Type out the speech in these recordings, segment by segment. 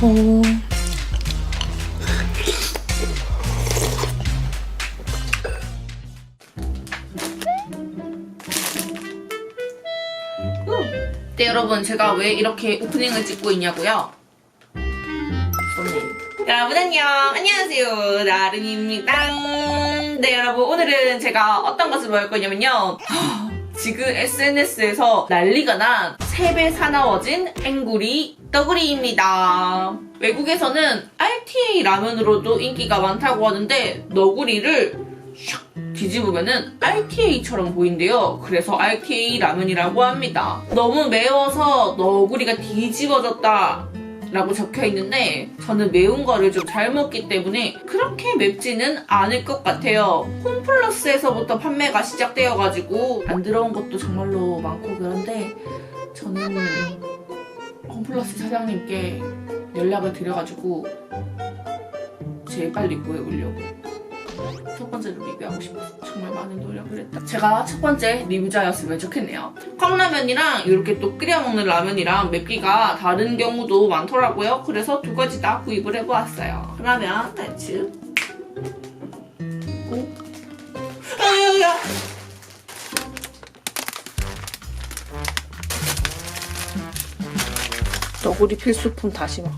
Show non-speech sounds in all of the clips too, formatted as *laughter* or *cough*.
어. 네 여러분 제가 왜 이렇게 오프닝을 찍고 있냐고요? 여러분 안녕 안녕하세요 나른입니다 네 여러분 오늘은 제가 어떤 것을 먹을 거냐면요 지금 SNS에서 난리가 난 3배 사나워진 앵구리 너구리입니다 외국에서는 RTA 라면으로도 인기가 많다고 하는데 너구리를 샥 뒤집으면은 RTA처럼 보인대요. 그래서 RTA 라면이라고 합니다. 너무 매워서 너구리가 뒤집어졌다. 라고 적혀 있는데 저는 매운 거를 좀 잘 먹기 때문에 그렇게 맵지는 않을 것 같아요. 홈플러스에서부터 판매가 시작되어가지고 안 들어온 것도 정말로 많고 그런데 저는 홈플러스 사장님께 연락을 드려가지고 제일 빨리 구해오려고 첫 번째로 리뷰하고 싶어서 정말 많은 노력을 했다. 제가 첫 번째 리뷰자였으면 좋겠네요. 컵라면이랑 이렇게 또 끓여 먹는 라면이랑 맵기가 다른 경우도 많더라고요. 그래서 두 가지 다 구입을 해보았어요. 그러면 대충 오. 아야야. 너구리 필수품 다시마.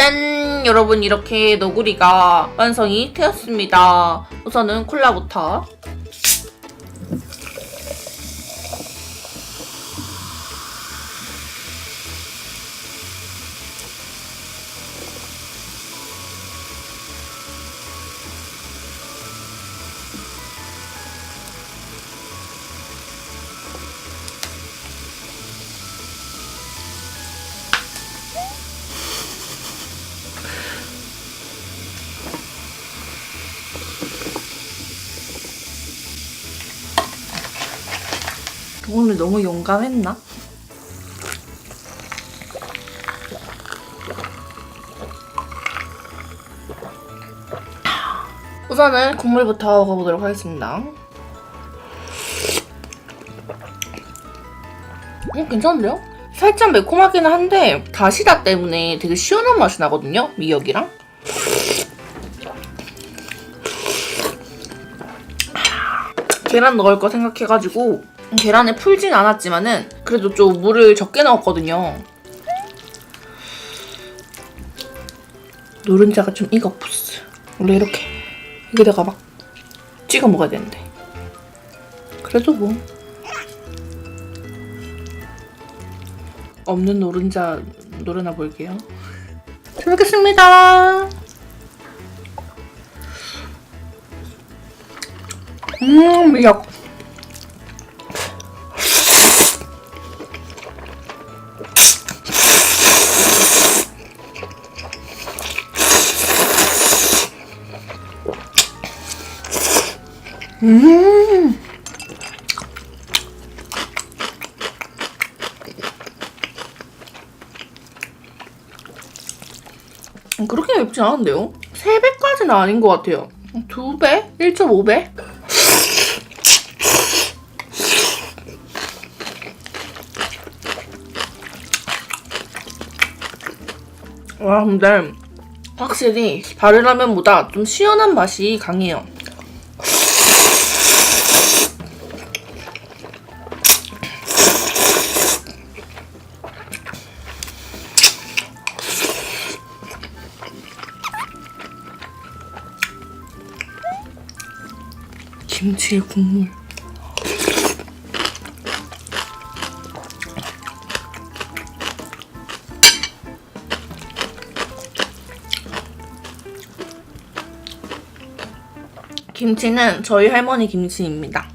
짠! 여러분 이렇게 너구리가 완성이 되었습니다. 우선은 콜라부터 오늘 너무 용감했나? 우선은 국물부터 먹어보도록 하겠습니다. 음, 괜찮은데요? 살짝 매콤하기는 한데 다시다 때문에 되게 시원한 맛이 나거든요. 미역이랑. 계란 넣을 거 생각해가지고 계란에 풀진 않았지만은 그래도 좀 물을 적게 넣었거든요. 노른자가 좀 없었어요. 원래 이렇게 여기다가 막 찍어 먹어야 되는데. 그래도 뭐 없는 노른자 노려나 볼게요. 잘 먹겠습니다. 음 미역. 음. 그렇게 맵지 않은데요? 3배까지는 아닌 것 같아요. 2배? 1.5배? 와, 근데 확실히 다른 라면보다 좀 시원한 맛이 강해요. 김치의 국물. 김치는 저희 할머니 김치입니다.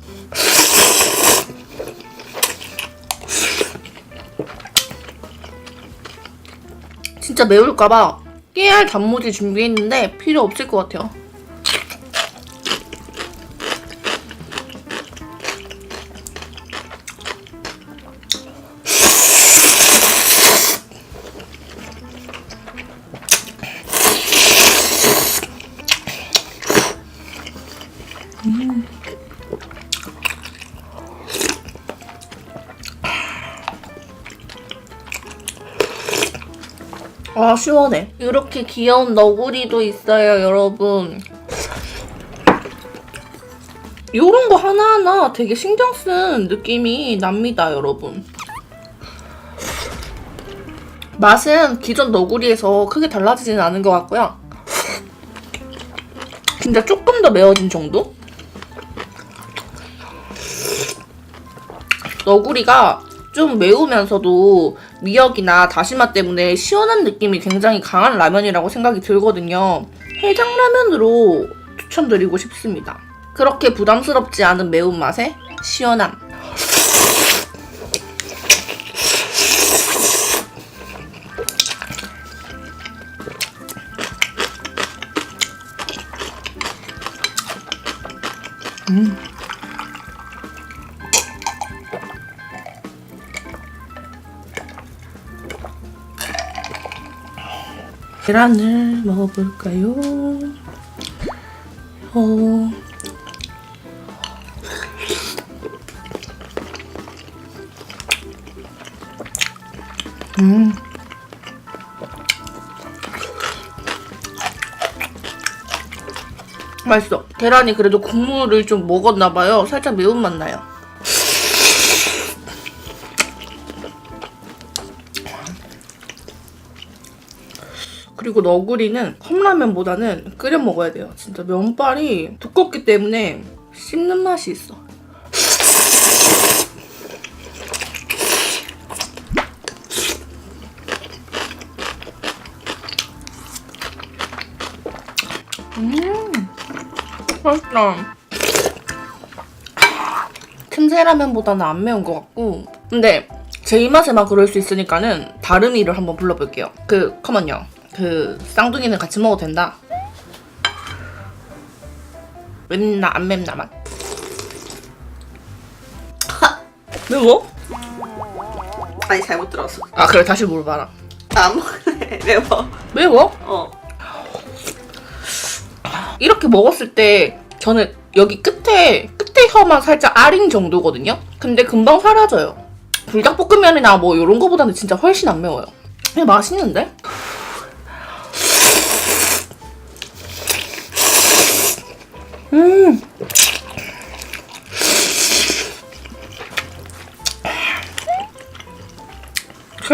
진짜 매울까봐 깨알 단무지 준비했는데 필요 없을 것 같아요. 아 시원해. 이렇게 귀여운 너구리도 있어요, 여러분. 요런 거 하나하나 되게 신경 쓴 느낌이 납니다, 여러분. 맛은 기존 너구리에서 크게 달라지지는 않은 것 같고요. 진짜 조금 더 매워진 정도? 너구리가 좀 매우면서도 미역이나 다시마 때문에 시원한 느낌이 굉장히 강한 라면이라고 생각이 들거든요. 해장라면으로 추천드리고 싶습니다. 그렇게 부담스럽지 않은 매운맛에 시원함. 계란을 먹어볼까요? 어... 음. 맛있어. 계란이 그래도 국물을 좀 먹었나봐요. 살짝 매운맛 나요. 그리고 너구리는 컵라면보다는 끓여 먹어야 돼요. 진짜 면발이 두껍기 때문에 씹는 맛이 있어. 음, 맛있다. 틈새라면보다는 안 매운 것 같고 근데 제 입맛에만 그럴 수 있으니까는 다름이를 한번 불러볼게요. 그 컴온요. 그 쌍둥이는 같이 먹어도 된다. 맵나 안 맵나 맛. *laughs* 매워? 아니 잘못 들었어. 아 그래 다시 물어봐라. 안 먹을래. *laughs* 매워. 매워? 어. 이렇게 먹었을 때 저는 여기 끝에 끝에 혀만 살짝 아린 정도거든요. 근데 금방 사라져요. 불닭볶음면이나 뭐 이런 거보다는 진짜 훨씬 안 매워요. 그냥 맛있는데?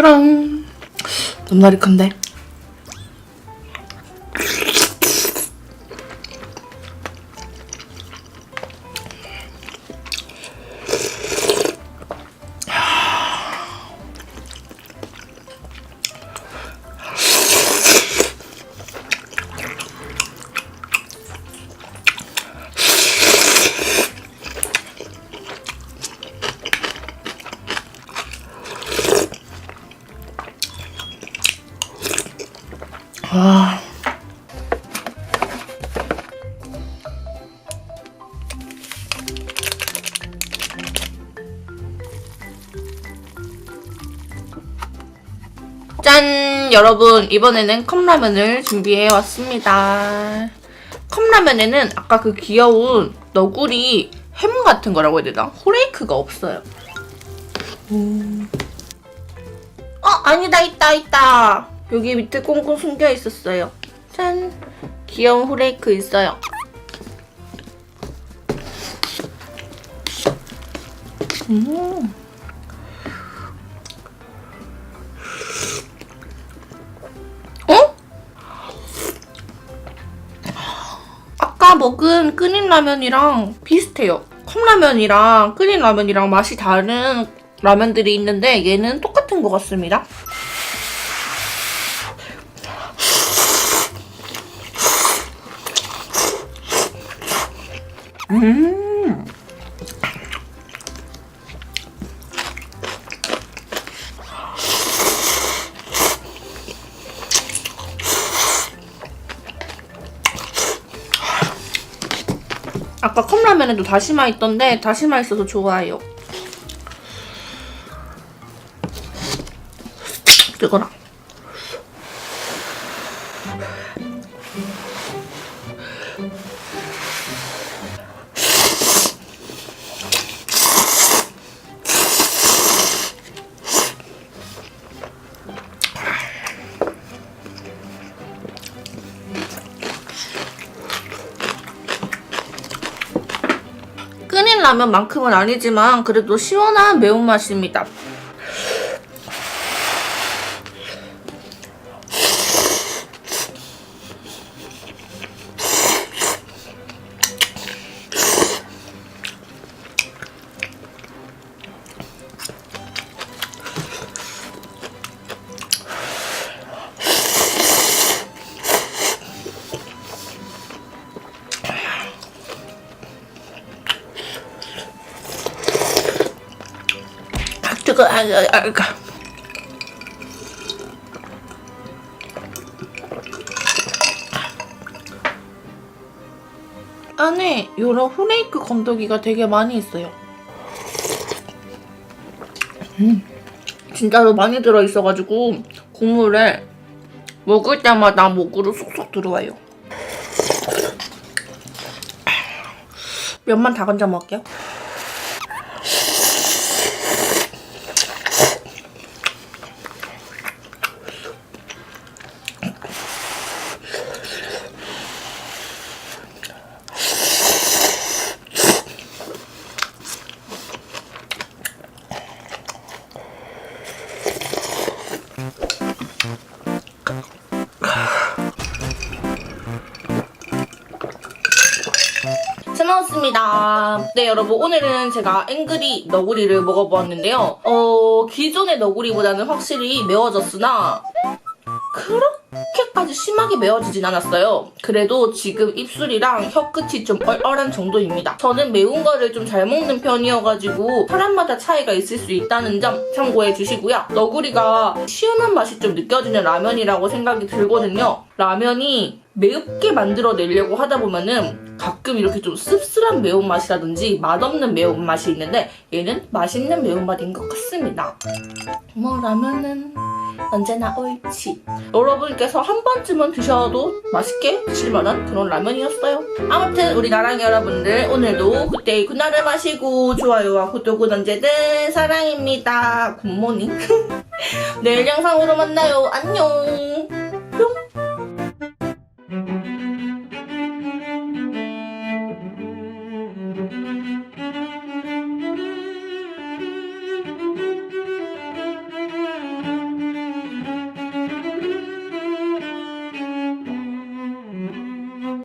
그럼 넘날이 큰데. 짠! 여러분, 이번에는 컵라면을 준비해 왔습니다. 컵라면에는 아까 그 귀여운 너구리 햄 같은 거라고 해야 되나? 후레이크가 없어요. 음. 어, 아니다, 있다, 있다. 여기 밑에 꽁꽁 숨겨 있었어요. 짠. 귀여운 후레이크 있어요. 음. 먹은 끓인 라면이랑 비슷해요. 컵라면이랑 끓인 라면이랑 맛이 다른 라면들이 있는데 얘는 똑같은 것 같습니다. 음. 컵라면에도 다시마 있던데 다시마 있어서 좋아요. 뜨거라. 라면만큼은 아니지만 그래도 시원한 매운맛입니다. 뜨거, 아, 아, 아, 아. 안에 이런 후레이크 건더기가 되게 많이 있어요. 음, 진짜로 많이 들어있어가지고 국물에 먹을 때마다 목으로 쏙쏙 들어와요. 면만 다 건져 먹을게요. 잘 먹었습니다. 네, 여러분. 오늘은 제가 앵그리 너구리를 먹어보았는데요. 어, 기존의 너구리보다는 확실히 매워졌으나, 그렇 게까지 심하게 매워지진 않았어요. 그래도 지금 입술이랑 혀끝이 좀 얼얼한 정도입니다. 저는 매운 거를 좀 잘 먹는 편이어가지고 사람마다 차이가 있을 수 있다는 점 참고해 주시고요. 너구리가 시원한 맛이 좀 느껴지는 라면이라고 생각이 들거든요. 라면이 맵게 만들어내려고 하다 보면은 가끔 이렇게 좀 씁쓸한 매운맛이라든지 맛없는 매운맛이 있는데 얘는 맛있는 매운맛인 것 같습니다. 뭐 라면은 언제나 옳지. 여러분께서 한 번쯤은 드셔도 맛있게 드실 만한 그런 라면이었어요. 아무튼 우리 나랑이 여러분들 오늘도 그때의 그날을 마시고 좋아요와 구독은 언제든 사랑입니다. 굿모닝. *laughs* 내일 영상으로 만나요. 안녕.